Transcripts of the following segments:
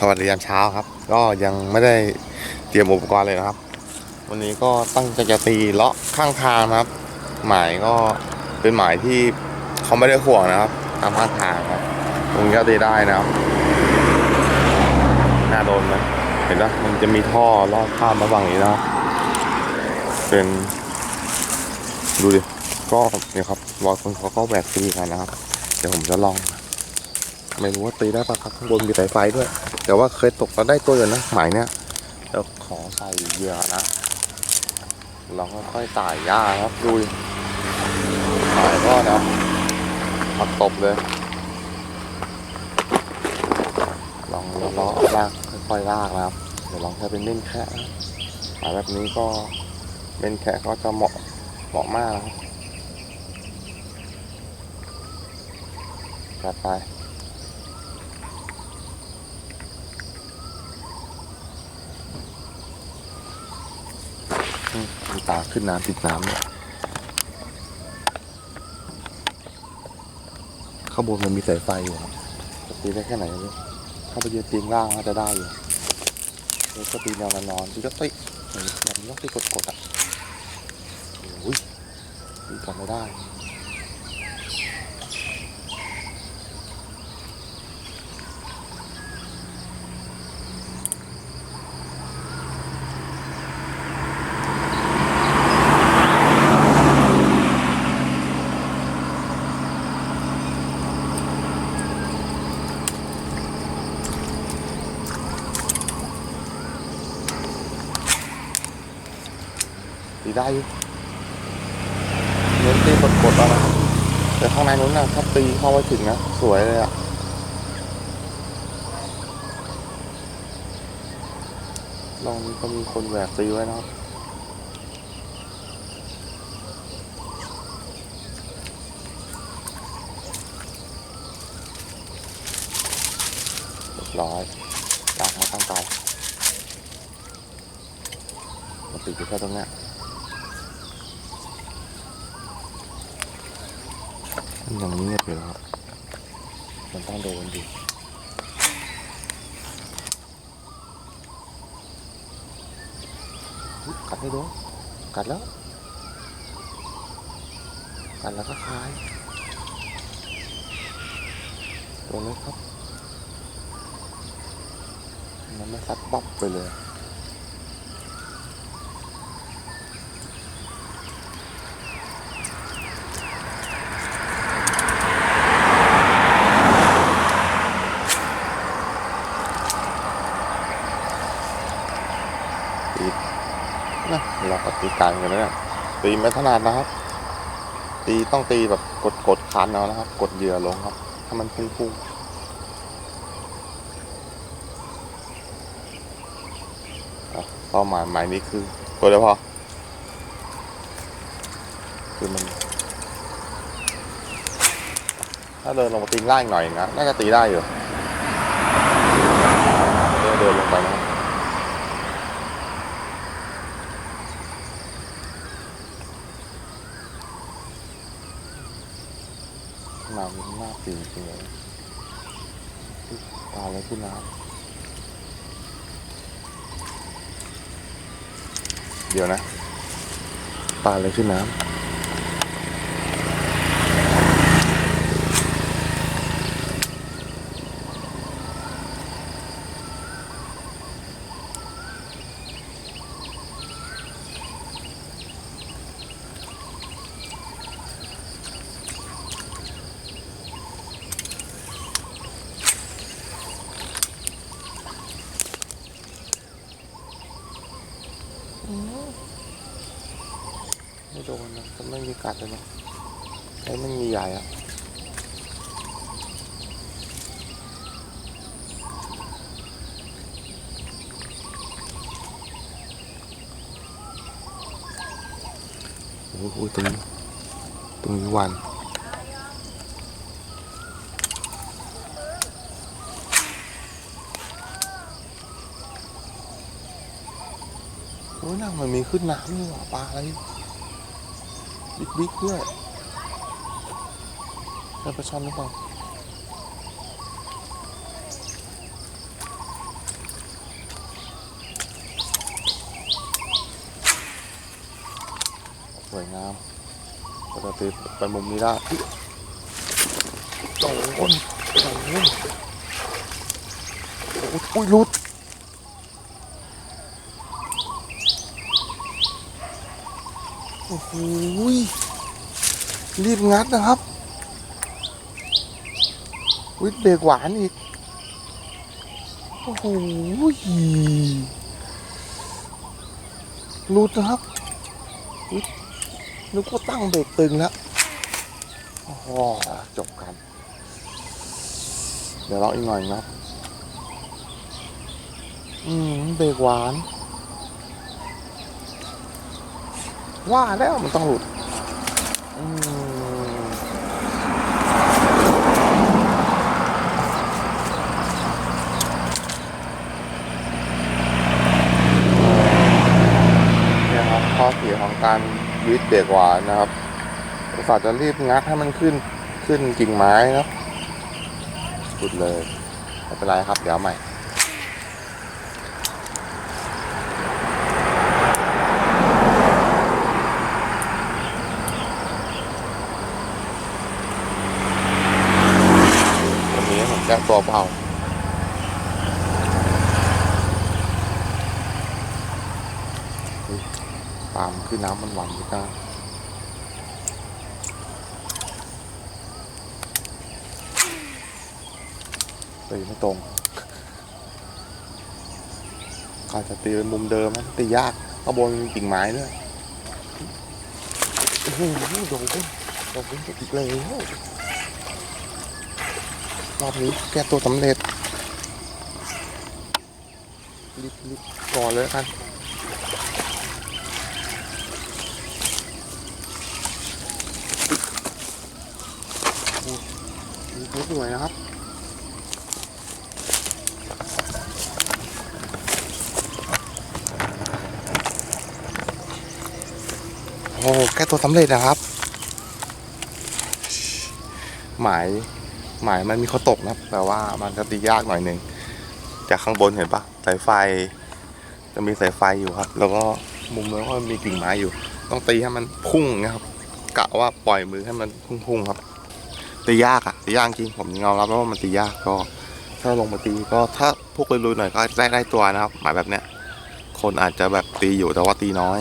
สวัสดียามเช้าครับ ก็ยังไม่ได้เตรียมอุปกรณ์เลยนะครับ วันนี้ก็ตั้งใจจะตีเลาะข้างทางนะครับ หมายก็เป็นหมายที่เขาไม่ได้ห่วงนะครับตามข้างทางครับตรงนี้ก็ตีได้นะครับน่าโดนไหมเห็นปะมันจะมีท่อลอดข้ามมาฝั่งนี้นะครับเป็น ดูดิก็เนี่ยครับบางคนเขาก็แหวกตีกันนะครับ เดี๋ยวผมจะลอง ไม่รู้ว่าตีได้ปะครับข้างบนมีสายไฟด้วย แต่ว่าเคยตกแล้วได้ตัวอยู่นะหมายเนี้ยเดี๋ยวขอใส่เหยื่อนะลองค่อยๆสายย่าครับดูหมายก็นะพักตบเลย ลองเลาะลากค่อยๆลากนะครับ เดี๋ยวลองใช้เป็นเล่นแค่นะหมายแบบนี้ก็เล่นแค่ก็จะเหมาะเหมาะมากนะครับไป อื มีตาขึ้นน้ำติดน้ำเนี่ยข้างบนมันมีสายไฟอยู่ครับตีได้แค่ไหนไม่รู้ถ้าไปยืนตีนล่างก็จะได้อยู่แล้วก็ตีแนวนอนตีก็ติแบบนี้แบบนี้ต้องตีกดๆอะโอ้ยตีกันไม่ได้ ตี ได้อยู่เน้นตีกดๆแล้วนะแต่ข้างในนู้นนะถ้าตีเข้าไปถึงนะ สวยเลยอะลองนี้ก็มีคนแหวกตีไว้นะครับร้อยกลากมาตั้งไกลมาติดอยู่แค่ตรงนี้ย มันยังเงียบอยู่ครับ มันต้องโดนดิกัดไม่โดนกัดแล้ว กัดแล้วก็คลายโดนเลยครับ มันไม่ซัดบ๊อบไปเลย ตีนะเราก็ตีกลางกันแล้วเนี่ยตีไม่ถนัดนะครับ ตีต้องตีแบบกดกดคันเอานะครับ กดเหยื่อลงครับ ถ้ามันพุ่งพุ่งอะเป้าหมายหมายนี้คือตัวเดียวพอ คือมัน ถ้าเดินลงมาตีล่างหน่อยนะน่าจะตีได้อยู่เดินเดินลงไปนะครับ ข้างในมันน่าปีนจริงเลยตาเลยขึ้นน้ำเดี๋ยวนะ ปลาเลยขึ้นน้ำไม่โดนนะ กัดเลยนะไอ้มันมีใหญ่อะโอ้โหตรงนี้ตรงนี้วันโอ้ยนั่งมันมีขึ้นน้ำด้วยว่ะปลาอะไร บิ๊กบิ๊กด้วยเราประชันหรือเปล่าสวยงามปกติไปมุมนี้ได้สองดนสองดนโอ้ยหลุด โอ้โหรีบงัดนะครับวิทเบรกหวานอีก โอ้โหรุดนะครับนึกว่าตั้งเบรกตึงแล้วโอ้โหจบกัน เดี๋ยวเราอีกหน่อยนะครับ อืม เบรกหวาน ว่าแล้วมันต้องหลุดอืมเนี่ยครับข้อเสียของการวิดเบรกหวานนะครับฝ่าจะรีบงัดให้มันขึ้นขึ้นกิ่งไม้นะครับฝุดเลยไม่เป็นไรครับ เดี๋ยวใหม่ วันนี้ผมแก้ตัวเบาเฮ้ยปามคือน้ำมันหวานอยู่ก้าตีไม่ตรงก็จะตีเป็นมุมเดิมนตียากข้างบนมีกิ่งไม้ด้วยโอ้โหโดนโดนอีกแล้ว รอบนี้แก้ตัวสำเร็จรีบรีบก่อนเลยกันสวยนะครับโอ้แก้ตัวสำเร็จนะครับ หมาย หมายมันมีเขาตกนะครับแต่ว่ามันจะตียากหน่อยหนึ่งจากข้างบนเห็นปะสายไฟ จะมีสายไฟอยู่ครับ แล้วก็มุมแล้วก็มีกิ่งไม้อยู่ ต้องตีให้มันพุ่งนะครับกะว่าปล่อยมือให้มันพุ่งๆครับตียากอะตียากจริงผมยอมรับว่ามันตียากก็ ถ้าลงมาตีก็ถ้าพวกลุยๆหน่อยก็ได้ได้ตัวนะครับ หมายแบบเนี้ยคนอาจจะแบบตีอยู่แต่ว่าตีน้อย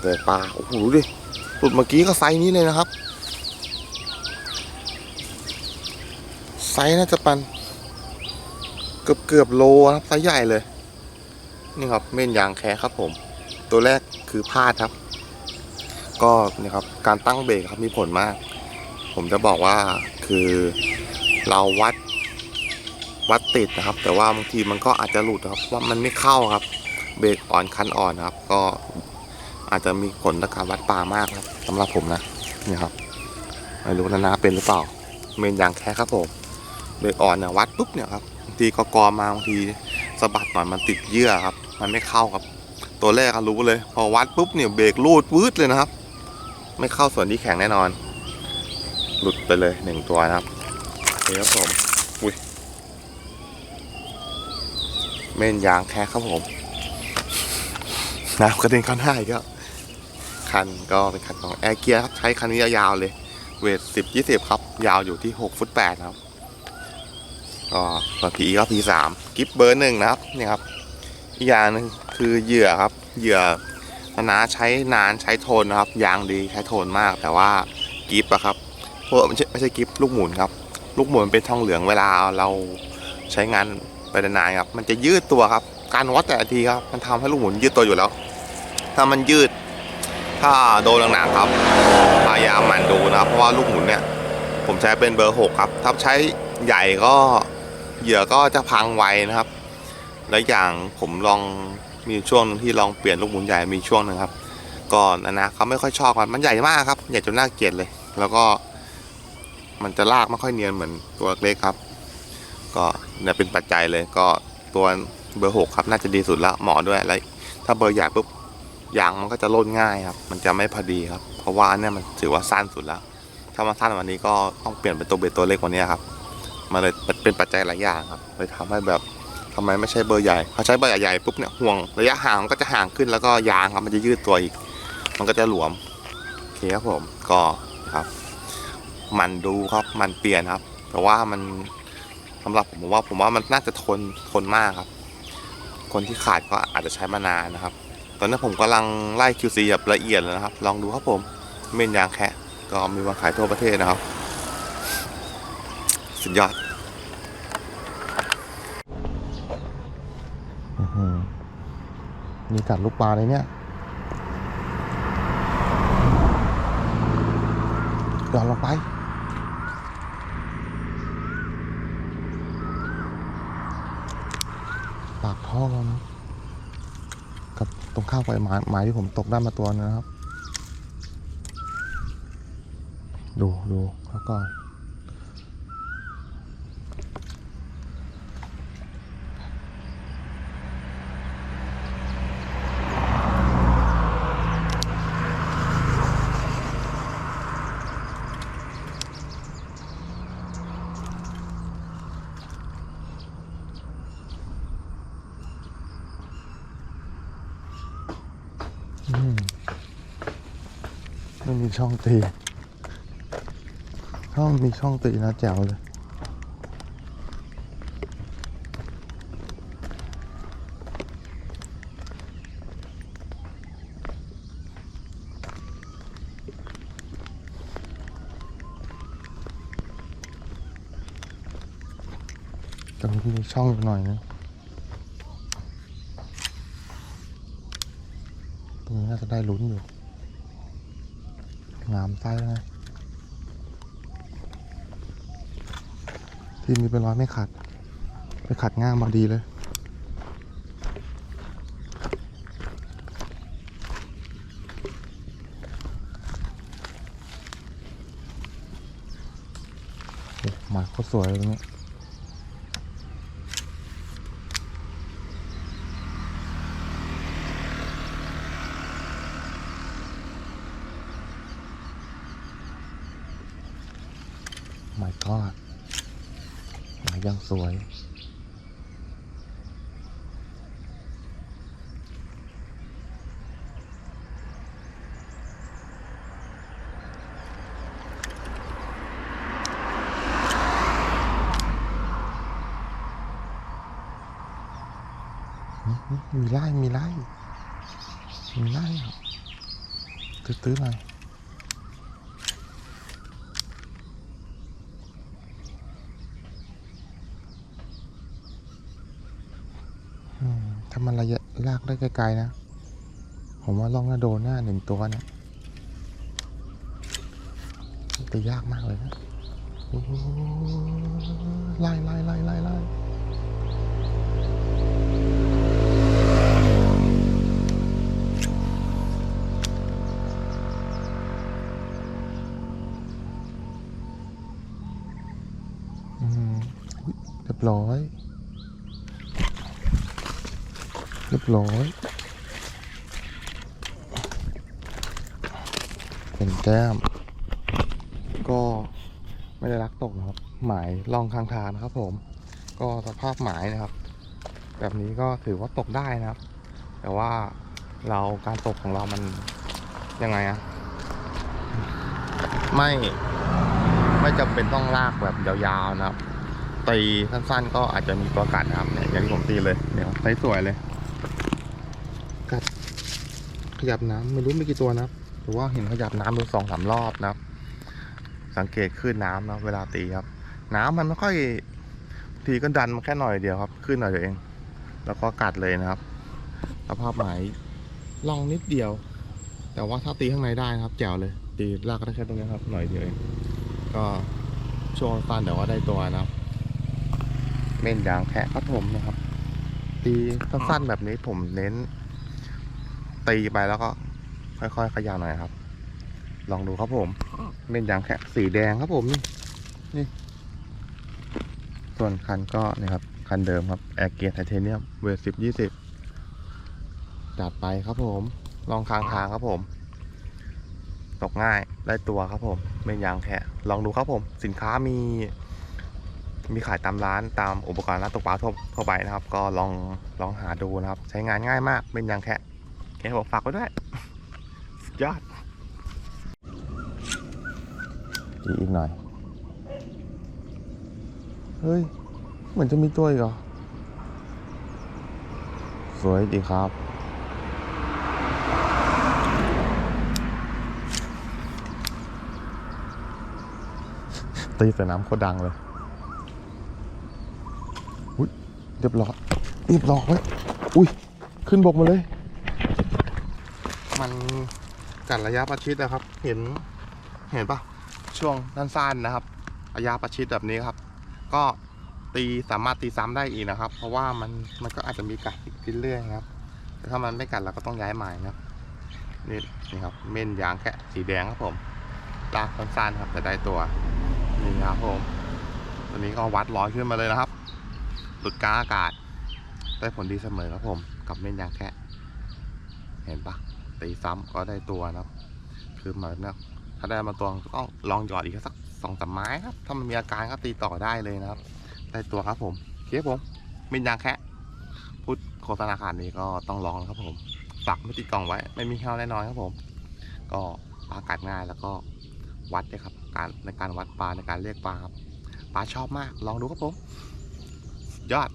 แต่ปลาโอ้โหดูดิหลุดเมื่อกี้ก็ไซนี้เลยนะครับ ไซส์น่าจะปันเกือบเกือบโลครับไซส์ใหญ่เลย นี่ครับเม่นยางแคครับผม ตัวแรกคือพลาดครับ ก็นี่ครับการตั้งเบรกครับมีผลมาก ผมจะบอกว่าคือเราวัดวัดติดนะครับ แต่ว่าบางทีมันก็อาจจะหลุดครับว่ามันไม่เข้าครับ เบรกอ่อนคันอ่อนครับ ก็อาจจะมีผลต่อการวัดปลามากครับสำหรับผมนะนี่ครับไม่รู้นะนะเป็นหรือเปล่าเมนยางแค่ครับผม เบรกอ่อนเนี่ยวัดปุ๊บเนี่ยครับบางทีก็กอมาบางทีสะบัดหน่อยมันติดเยื่อครับ มันไม่เข้าครับ ตัวแรกก็รู้เลย พอวัดปุ๊บเนี่ยเบรกรูดวืดเลยนะครับ ไม่เข้าส่วนที่แข็งแน่นอน หลุดไปเลยหนึ่งตัวนะครับโอเคครับผมอุ้ยเมนยางแค่ครับผมน้ำกระเด็นเข้าหน้าอีกแล้วคันก็เป็นคันของแอร์เกียร์ครับ ใช้คันนี้ยาวๆเลย เวทสิบยี่สิบครับ ยาวอยู่ที่หกฟุตแปดครับ ก็ตัวพีก็พีสามกิฟเบอร์หนึ่งนะครับนี่ครับอีกอย่างหนึงคือเหยื่อครับ เหยื่อนาใช้นานใช้ทนนะครับ ยางดีใช้ทนมาก แต่ว่ากิฟอะครับพวกไม่ใช่ไม่ใช่กิฟลูกหมุนครับ ลูกหมุนเป็นทองเหลืองเวลาเราใช้งานไปนานๆครับ มันจะยืดตัวครับ การวัดแต่ละทีครับ มันทำให้ลูกหมุนยืดตัวอยู่แล้ว ถ้ามันยืด ถ้าโดนหนักๆครับ พยายามหมั่นดูนะครับ เพราะว่าลูกหมุนเนี่ย ผมใช้เป็นเบอร์6ครับ ถ้าใช้ใหญ่ก็ เหยื่อก็จะพังไวนะครับ และอย่างผมลองมีช่วงที่ลองเปลี่ยนลูกหมุนใหญ่มีช่วงหนึ่งครับก็นะนะเขาไม่ค่อยชอบกันมันใหญ่มากครับใหญ่จนน่าเกลียดเลย แล้วก็ มันจะลากไม่ค่อยเนียนเหมือนตัวเล็กครับ ก็เนี่ยเป็นปัจจัยเลยก็ตัวเบอร์6ครับน่าจะดีสุดละเหมาะด้วยแล้วถ้าเบอร์ใหญ่ปุ๊บยางมันก็จะล่นง่ายครับ มันจะไม่พอดีครับ เพราะว่านเนี้ยมันถือว่าสั้นสุดแล้ว ถ้ามาสั้นวันนี้ก็ต้องเปลี่ยนเป็นตัวเบสตัวเล็กกว่านี้ครับ มันเลยเป็นปัจจัยหลายอย่างครับเลยทำให้แบบทำไมไม่ใช่เบอร์ใหญ่พอใช้เบอร์ใหญ่ๆปุ๊บเนี่ยห่วงระยะห่างมันก็จะห่างขึ้นแล้วก็ยางครับมันจะยืดตัวอีก มันก็จะหลวมโอเคครับผมก็ครับ มันดูครับมันเปลี่ยนครับ แต่ว่ามันสำหรับผมผมว่าผมว่ามันน่าจะทนทนมากครับ คนที่ขาดก็อาจจะใช้มานานนะครับ ตอนนี้ผมกำลังไล่ QC แบบละเอียดแล้วนะครับ ลองดูครับผมเมนยางแคะก็มีวางขายทั่วประเทศนะครับ สุดยอดมีกัดลูกปลาเลยเนี่ยย้อนลงไป ปากท่อนะกับตรงข้าวไฟหมายหมายที่ผมตกได้มาตัวนึงนะครับ ดูดูแล้วก็อืม ไม่มีช่องตีถ้ามันมีช่องตีนะแจ๋วเลยแต่มันมีช่องหน่อยนึง ตรงนี้น่า จะได้ลุ้นอยู่ งามไส้ไงที่มีเป็นร้อยไม่ขัด ไปขัดง่ามมาดีเลย หมาโคตรสวยเลยตรง my god หมายยังสวย มีไล่มีไล่มีไล่อะตื้อๆหน่อย อืามันระยะลากได้ไกลๆนะ ผมว่าล่องน่าโดนหน้าหนึ่งตัวเนี่ยตียากมากเลยนะโอ้โหไล่ไล่ไล่ไล่ไล่อืมเรียบร้อย รียบร้อยเป็นแก้ม ก็ไม่ได้รักตกนะครับ หมายล่องข้างทางนะครับผม ก็สภาพหมายนะครับ แบบนี้ก็ถือว่าตกได้นะครับ แต่ว่าเราการตกของเรามันยังไงอะไม่ไม่จำเป็นต้องลากแบบยาวๆนะครับตีสั้นๆ ก็อาจจะมีตัวกัดนะครับเนี่ยอย่างที่ผมตีเลยเดี๋ยวใช้สวยเลย ขยับน้ำไม่รู้มีกี่ตัวนะครับหรือว่าเห็นขยับน้ำดูสองสามรอบนะครับ สังเกตคลื่นน้ำนะเวลาตีครับ น้ำมันไม่ค่อยทีก็ดันมาแค่หน่อยเดียวครับ ขึ้นหน่อยเดียวเอง แล้วก็กัดเลยนะครับสภาพหมายล่องนิดเดียว แต่ว่าถ้าตีข้างในได้นะครับแจ๋วเลย ตีลากก็ได้แค่ตรงนี้ครับ หน่อยเดียวเองก็ช่วงสั้นเดี๋ยวก็ได้ตัวนะครับ เม่นยางแคะครับผมนะครับ ตีสั้นๆแบบนี้ผมเน้น ตีไปแล้วก็ ค่อยๆขยับหน่อยครับ ลองดูครับผมเม่นยางแคะสีแดงครับผมนี่นี่ส่วนคันก็นี่ครับ คันเดิมครับแอร์เกียร์ไทเทเนียมเวทสิบยี่สิบจัดไปครับผม ลองคางทางครับผม ตกง่ายได้ตัวครับผมเม่นยางแคะลองดูครับผม สินค้ามีมีขายตามร้านตามอุปกรณ์ร้านตกปลาทั่วทั่วไปนะครับ ก็ลองลองหาดูนะครับ ใช้งานง่ายมากเป็นยางแคะแค่ผมฝากไว้ด้วยสุดยอดจีอีกหน่อย เฮ้ย เหมือนจะมีตัวอีกเหรอ สวยดีครับตีใส่น้ำโคตรดังเลยอุ้ยเรียบร้อยเรียบร้อยอุ้ย ขึ้นบกมาเลย มันกัดระยะประชิดนะครับ เห็นเห็นปะช่วงสั้นๆนะครับ ระยะประชิดแบบนี้ครับ ก็ตีสามารถตีซ้ำได้อีกนะครับ เพราะว่ามันมันก็อาจจะมีกัดอีกเรื่อยๆครับแต่ถ้ามันไม่กัดเราก็ต้องย้ายใหมายนะครับนี่นี่ครับเม่นยางแค่สีแดงครับผมลากสั้นๆครับแต่ได้ตัวนี่ครับผมตัวนี้ก็วัดร้อยขึ้นมาเลยนะครับหลุดกลางอากาศ ได้ผลดีเสมอครับผม กับเม่นยางแค่เห็นปะ ตีซ้ำก็ได้ตัวนะครับ คือเหมือนนะถ้าได้มาตัวก็ต้องลองหยอดอีกสักสองสามไม้ครับ ถ้ามันมีอาการก็ตีต่อได้เลยนะครับ ได้ตัวครับผมเคครับผมม่นยางแค่พูดโฆษณาขาดนี้ก็ต้องลองครับผมฝากไม่ติดกล่องไว้ ไม่มีเห่าแน่นอนครับผม ก็ปลากัดง่ายแล้วก็วัดเลยครับ การในการวัดปลาในการเรียกปลาครับปลาชอบมาก ลองดูครับผม ยอด